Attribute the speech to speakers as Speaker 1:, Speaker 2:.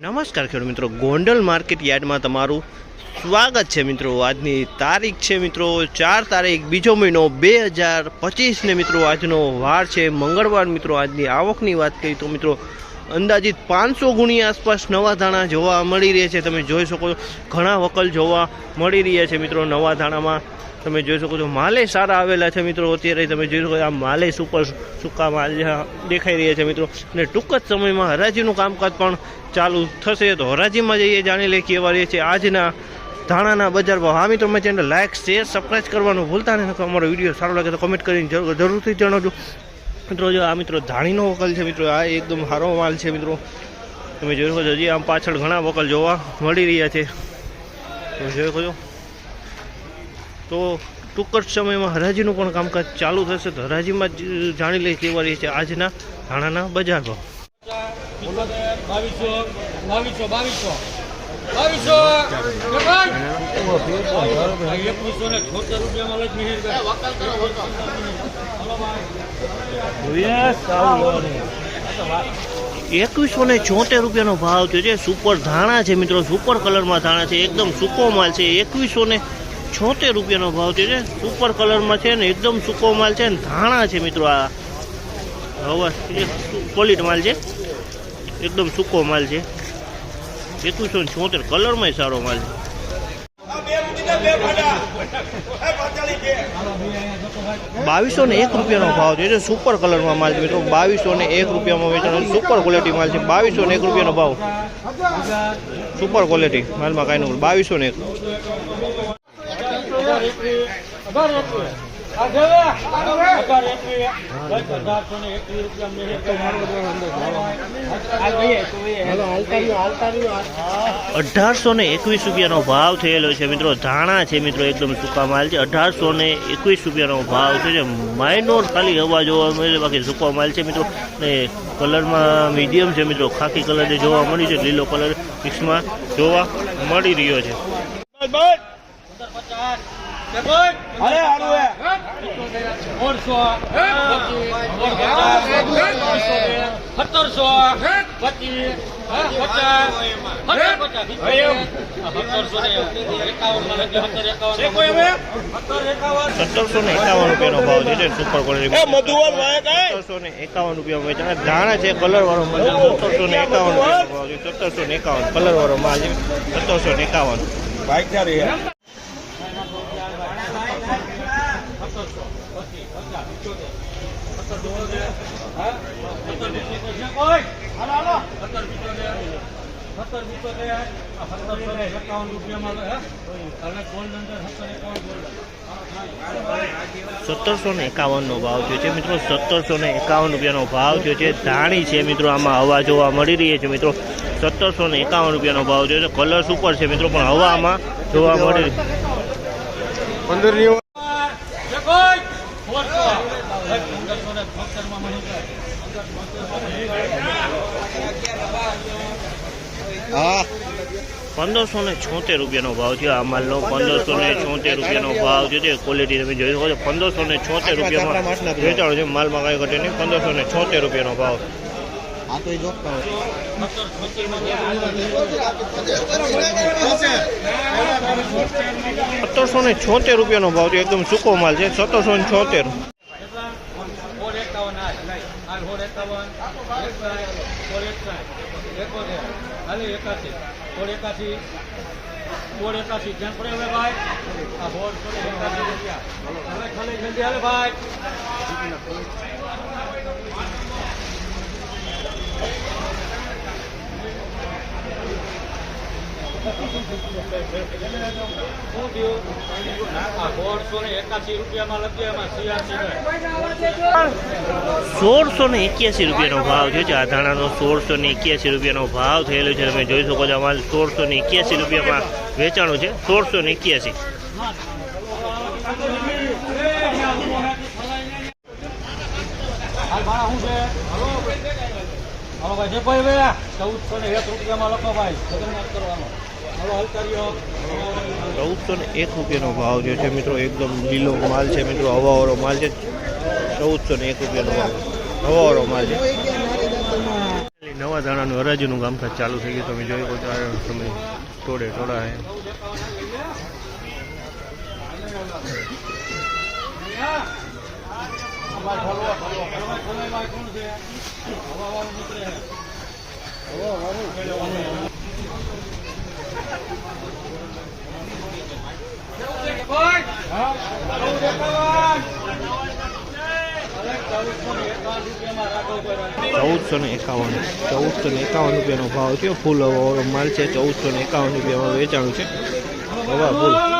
Speaker 1: નમસ્કાર ખેડૂત મિત્રો, ગોંડલ માર્કેટ યાર્ડમાં તમારું સ્વાગત છે મિત્રો. આજની તારીખ છે મિત્રો, ચાર તારીખ, બીજો મહિનો બે હજાર પચીસને મિત્રો આજનો વાર છે. મંગળવાર મિત્રો આજની આવકની વાત કરી તો મિત્રો, અંદાજિત પાંચસો ગુણી આસપાસ નવા ધાણા જોવા મળી રહ્યા છે. તમે જોઈ શકો છો, ઘણા વકલ જોવા મળી રહ્યા છે મિત્રો નવા ધાણામાં. તમે જોઈ શકો છો, માલે સારા આવેલા છે મિત્રો. અત્યારે તમે જોઈ શકો આ માલે સુપર સૂકા માલ દેખાઈ રહ્યા છે મિત્રો. અને ટૂંક જ સમયમાં હરાજીનું કામકાજ પણ ચાલુ થશે. તો હરાજીમાં જઈએ, જાણી લઈએ કેવા રહે છે આજના ધાણાના બજાર ભાવ. હા મિત્રો મેં ચેનલ લાઇક શેર સબસ્ક્રાઈબ કરવાનું ભૂલતા નહીં. અમારો વીડિયો સારો લાગે તો કમેન્ટ કરીને જરૂરથી જણાવજો. મિત્રો, જો આ મિત્રો ધાણીનો વકલ છે મિત્રો, આ એકદમ સારો માલ છે મિત્રો. તમે જોઈ શકો છો, હજી આમ પાછળ ઘણા વકલ જોવા મળી રહ્યા છે. તમે જોઈ શકો છો. તો ટૂંક જ સમયમાં હરાજીનું પણ કામકાજ ચાલુ થશે તો હરાજીમાં જ જાણી લઈએ કેવા રહી છે આજના ધાણાના બજાર. ભાવ
Speaker 2: એકવીસો ને છોતેર
Speaker 1: રૂપિયાનો ભાવ થયો છે. સુપર ધાણા છે મિત્રો સુપર કલરમાં ધાણા છે. એકદમ સૂકો માલ છે. એકવીસો ને છોતેર રૂપિયાનો ભાવ છે છે સુપર કલરમાં છે ને એકદમ સૂકો માલ છે ને ધાણા છે મિત્રો આ. હવે ક્વોલિટ માલ છે. એકદમ સૂકો માલ છે. એકવીસો ને છોતેર કલરમાં સારો માલ છે. બાવીસો ને એક રૂપિયાનો ભાવ છે સુપર કલરમાં માલ છે મિત્રો. બાવીસો ને એક રૂપિયામાં વેચાણ સુપર ક્વોલિટી માલ છે. બાવીસો ને એક રૂપિયાનો ભાવ. સુપર ક્વોલિટી માલમાં કાંઈ નહીં બાવીસો ને એક. અઢારસો ને એકવીસ રૂપિયાનો ભાવ થયેલો છે મિત્રો. ધાણા છે મિત્રો એકદમ સૂકા માલ છે. અઢારસો ને એકવીસ રૂપિયાનો ભાવ છે. જે માઇનોર ખાલી હવા જોવા મળે બાકી સૂકો માલ છે મિત્રો. ને કલરમાં મીડિયમ છે મિત્રો. ખાકી કલર જે જોવા મળી છે લીલો કલર મિક્સમાં જોવા મળી રહ્યો છે.
Speaker 2: પચાસ એકાવન
Speaker 1: સત્તરસો ને એકાવન રૂપિયાનો ભાવ છે જે સુપર ક્વોલિટી સત્તરસો ને એકાવન રૂપિયા વેચાણ ધાણા છે કલર વાળો માલ છે સત્તરસો ને એકાવન રૂપિયાનો ભાવ છે સત્તરસો ને એકાવન કલર વાળો માલ છે સત્તરસો ને એકાવન
Speaker 2: એકાવન રૂપિયામાં અને ગોલ્ડ અંદર સત્તર એકાવન ગોલ્ડ
Speaker 1: સત્તરસો ને એકાવનનો ભાવ થયો છે. મિત્રો સત્તરસો ને એકાવન રૂપિયાનો ભાવ થયો છે. ધાણી છે મિત્રો આમાં હવા જોવા મળી રહી છે મિત્રો. સત્તરસો ને એકાવન રૂપિયાનો ભાવ થયો છે. કલર સુપર છે મિત્રો પણ હવા આમાં જોવા મળી પંદરસો ને છોતેર રૂપિયાનો ભાવ છે આ માલનો પંદરસો ને છોતેર રૂપિયાનો ભાવ છે. તે ક્વોલિટી તમે જોઈ શકો છો. પંદરસો ને છોતેર રૂપિયામાં વેચાણો છે. માલમાં કાંઈ ઘટે નહીં. પંદરસો ને છોતેર રૂપિયાનો ભાવ. સત્તરસો ને છોતેર રૂપિયાનો ભાવ છે, એકદમ સૂકો માલ છે, સત્તરસો ને છોતેર.
Speaker 2: એકાસી સોળ એકાસી ધ્યાન પડે હવે ભાઈ આ સોળ એકાસી રૂપિયા હવે ખાલી જલ્દી હાલે ભાઈ શું થયું આ સોળસો ને
Speaker 1: એક્યાસી રૂપિયાનો ભાવ છે. આ ધાણાનો સોળસો ને એક્યાસી રૂપિયાનો ભાવ થયેલો છે. તમે જોઈ શકો છો અમારે સોળસો ને એક્યાસી રૂપિયામાં વેચાણું છે. સોળસો ને એક્યાસી.
Speaker 2: ચૌદસો ને એક રૂપિયામાં લખો ભાઈ. કરવાનો.
Speaker 1: ચૌદસો ને એક રૂપિયાનો ભાવ જે છે મિત્રો, એકદમ લીલો માલ છે મિત્રો, હવાવાળો માલ છે. ચૌદસો ને એક રૂપિયાનો ભાવ. હવાવાળો માલ છે. નવા દાણાનું હરાજીનું કામકાજ ચાલુ થઈ ગયું. તમે જોઈ શકો તમે ટોળે ટોળા હે ચૌદસો ને એકાવન. ચૌદસો ને એકાવન રૂપિયાનો ભાવ છે ફૂલ માલ છે. ચૌદસો ને એકાવન રૂપિયામાં વેચાણું છે. હવા ફૂલ